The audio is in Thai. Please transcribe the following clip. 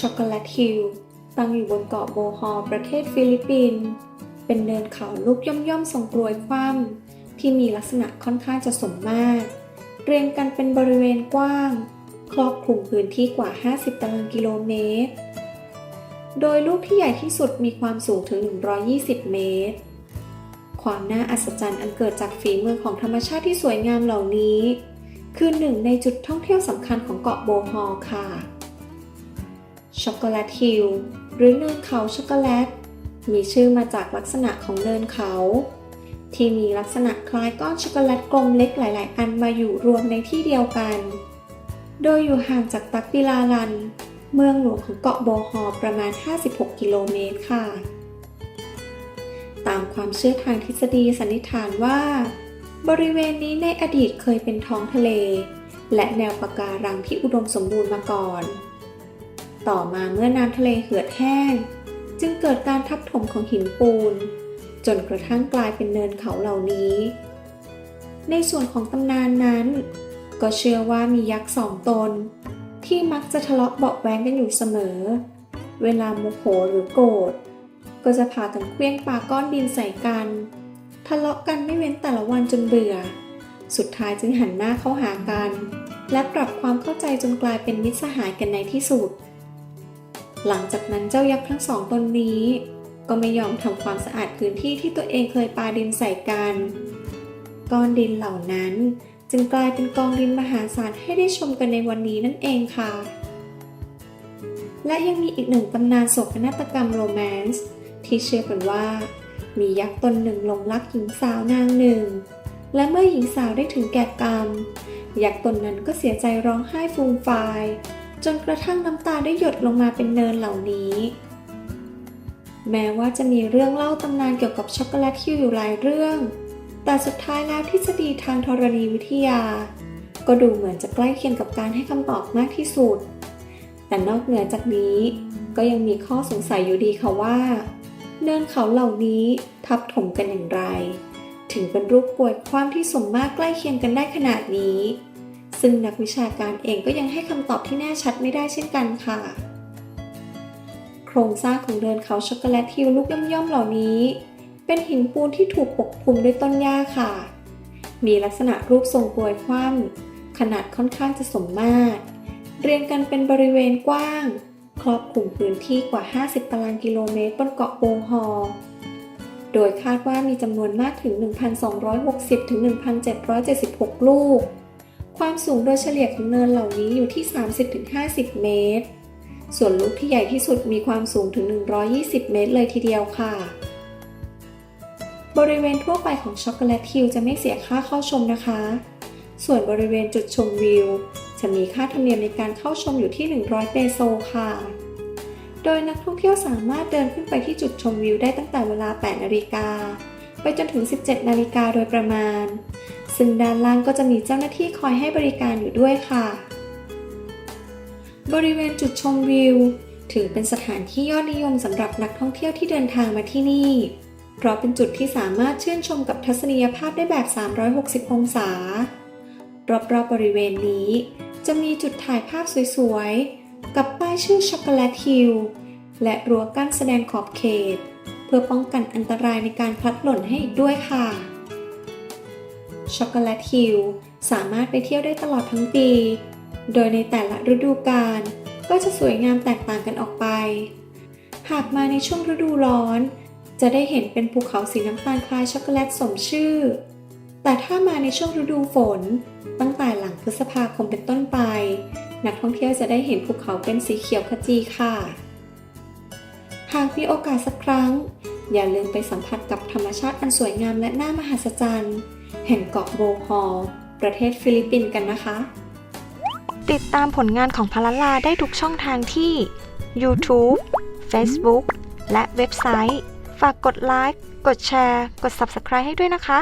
ช็อกโกแลตฮิลตั้งอยู่บนเกาะโบฮอประเทศฟิลิปปินส์เป็นเนินเขาลูกย่อมๆทรงกรวยคว่ำที่มีลักษณะค่อนข้างจะสมมาตร เรียงกันเป็นบริเวณกว้าง ครอบคลุมพื้นที่กว่า 50 ตารางกิโลเมตร โดยลูกที่ใหญ่ที่สุดมีความสูงถึง 120 เมตร ความน่าอัศจรรย์อันเกิดจากฝีมือของธรรมชาติที่สวยงามเหล่านี้ คือหนึ่งในจุดท่องเที่ยวสำคัญของเกาะโบฮอค่ะ ช็อกโกแลตฮิลหรือเนินเขาช็อกโกแลต มีชื่อมาจากลักษณะของเนินเขา ที่มีลักษณะคล้ายก้อนช็อกโกแลตกลมเล็กหลาย ๆ อันมาอยู่รวมในที่เดียวกัน โดยอยู่ห่างจากตักปิลาลัน เมืองหลวงของเกาะโบฮอลประมาณ 56 กิโลเมตรค่ะ ตามความเชื่อทางทฤษฎีสันนิษฐานว่า บริเวณนี้ในอดีตเคยเป็นท้องทะเล และแนวปะการังที่อุดมสมบูรณ์มาก่อน ต่อมาเมื่อน้ำทะเลเหือดแห้ง จึงเกิดการทับถมของหินปูน จนกระทั่งกลายเป็นเนินเขาเหล่านี้ ในส่วนของตำนานนั้น ก็เชื่อว่ามียักษ์สองตน ที่มักจะทะเลาะเบาะแว้งกันอยู่เสมอ เวลาโมโหหรือโกรธก็จะพากันเคลี้ยงปาก้อนดินใส่กัน ทะเลาะกันไม่เว้นแต่ละวันจนเบื่อ สุดท้ายจึงหันหน้าเข้าหากัน และปรับความเข้าใจจนกลายเป็นมิตรสหายกันในที่สุด หลังจากนั้นเจ้ายักษ์ทั้งสองตนนี้ ก็ไม่ยอมทำความสะอาดพื้นที่ที่ตัวเองเคยปาดินใส่กัน ก้อนดินเหล่านั้นจึงกลายเป็นกองดินมหาศาลให้ได้ชมกันในวันนี้นั่นเองค่ะ และยังมีอีกหนึ่งตำนานโศกนาฏกรรมโรแมนส์ที่เชื่อกันว่า มียักษ์ตนหนึ่งหลงรักหญิงสาวนางหนึ่ง และเมื่อหญิงสาวได้ถึงแก่กรรม ยักษ์ตนนั้นก็เสียใจร้องไห้ฟูมฟาย จนกระทั่งน้ำตาได้หยดลงมาเป็นเนินเหล่านี้ แม้ว่าจะมีเรื่องเล่าตำนานเกี่ยวกับช็อกโกแลตฮิลอยู่หลายเรื่อง แต่สุดท้ายแล้วทฤษฎีทางธรณีวิทยา ก็ดูเหมือนจะใกล้เคียงกับการให้คำตอบมากที่สุด แต่นอกเหนือจากนี้ ก็ยังมีข้อสงสัยอยู่ดีค่ะว่า เนินเขาเหล่านี้ทับถมกันอย่างไร ถึงเป็นรูปกลวยความที่สมมาตรใกล้เคียงกันได้ขนาดนี้ ซึ่งนักวิชาการเองก็ยังให้คำตอบที่แน่ชัดไม่ได้เช่นกันค่ะ โครงสร้างของเดินเขาช็อกโกแลตฮิลลูกย่อมๆเหล่านี้ เป็นหินปูนที่ถูกปกคลุมด้วยต้นหญ้าค่ะ มีลักษณะรูปทรงกลวยคว่ำขนาดค่อนข้างจะสมมาตร เรียงกันเป็นบริเวณกว้าง ครอบคลุมพื้นที่กว่า 50 ตารางกิโลเมตรบนเกาะโบฮอลโดยคาดว่ามีจำนวนมากถึง 1,260-1,776 ลูก ความสูงโดยเฉลี่ยของเนินเหล่านี้อยู่ที่ 30ถึง50 เมตร ส่วนลูกที่ใหญ่ที่สุดมีความสูงถึง 120 เมตรเลยทีเดียวค่ะ บริเวณทั่วไปของช็อกโกแลตฮิลจะไม่เสียค่าเข้าชมนะคะ ส่วนบริเวณจุดชมวิว จะมีค่าธรรมเนียมในการเข้าชมอยู่ที่ 100 เปโซค่ะ โดยนักท่องเที่ยวสามารถเดินขึ้นไปที่จุดชมวิวได้ตั้งแต่เวลา 8 นาฬิกา ไปจนถึง 17 นาฬิกาโดยประมาณ ซึ่งด้านล่างก็จะมีเจ้าหน้าที่คอยให้บริการอยู่ด้วยค่ะ บริเวณจุดชมวิว ถือเป็นสถานที่ยอดนิยมสำหรับนักท่องเที่ยวที่เดินทางมาที่นี่ เพราะเป็นจุดที่สามารถชื่นชมกับทัศนียภาพได้แบบ 360 องศา รอบๆบบริเวณนี้ จะมีจุดถ่ายภาพสวยๆ กับป้ายชื่อช็อกโกแลตฮิลและรั้วกั้นแสดงขอบเขต เพื่อป้องกันอันตรายในการพลัดหล่นให้อีกด้วยค่ะ ช็อกโกแลตฮิลสามารถไปเที่ยวได้ตลอดทั้งปี โดยในแต่ละฤดูกาลก็จะสวยงามแตกต่างกันออกไป หากมาในช่วงฤดูร้อน จะได้เห็นเป็นภูเขาสีน้ำตาลคล้ายช็อกโกแลตสมชื่อ แต่ถ้ามาในช่วงฤดูฝน ตั้งแต่หลังพฤษภาคมเป็นต้นไป นักท่องเที่ยวจะได้เห็นภูเขาเป็นสีเขียวขจีค่ะ หากมีโอกาสสักครั้ง อย่าลืมไปสัมผัสกับธรรมชาติอันสวยงามและน่ามหัศจรรย์ แห่งเกาะโบฮอลประเทศฟิลิปปินส์กันนะคะ ติดตามผลงานของพาลาลาได้ทุกช่องทางที่ YouTube Facebook และเว็บไซต์ ฝากกดไลค์ กดแชร์ กด Subscribe ให้ด้วยนะคะ